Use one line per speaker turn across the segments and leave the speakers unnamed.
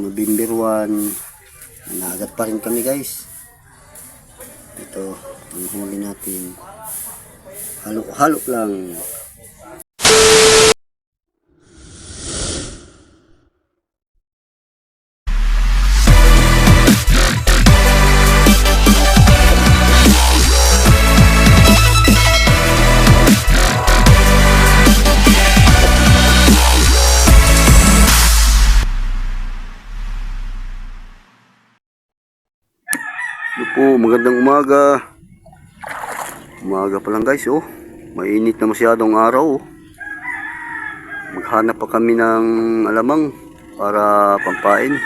November 1. Naagat pa rin kami guys. Ito, ang huli natin. Halo-halo lang. Ito po, magandang umaga. Umaga pa lang guys, oh. Mainit na masyadong araw, oh. Maghanap pa kami ng alamang para pampain.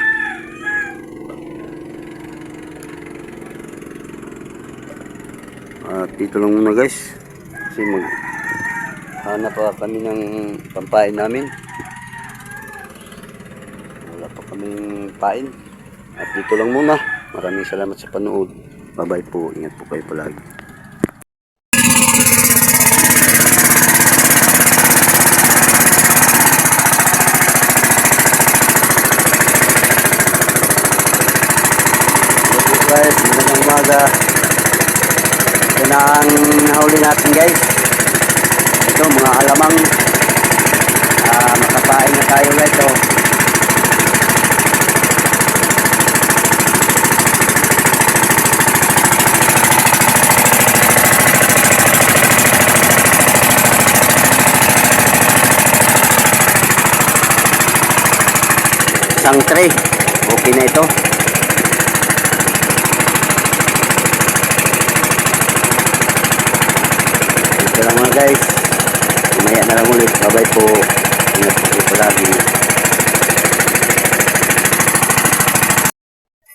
At dito lang muna guys. Kasi mag hanap pa kami ng pampain namin. Wala pa kaming pain. At dito lang muna. Maraming salamat sa panood. Bye-bye po. Ingat po kayo palagi. Guys. Magandang umaga. Ito na ang nahuli natin guys. Ito mga alamang ah, makapain na tayo guys. Oh. Isang tray. Okay na ito. Ito lang mga guys. Mamaya na lang ulit. Bye-bye po. Ingat po kayo palagi.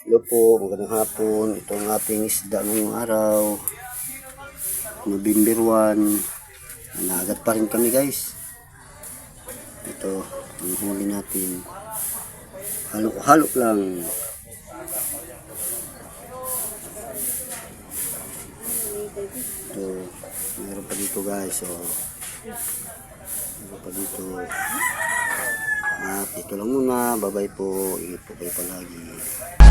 Hello po. Magandang hapon. Ito ang ating isda ngayong araw. November 1. Naagat pa rin kami guys. Ito. Ang huli natin. Halo-halo lang. Ito, meron pa dito guys. So, meron pa dito. At ito lang muna. Bye-bye po. Ingat po kayo palagi.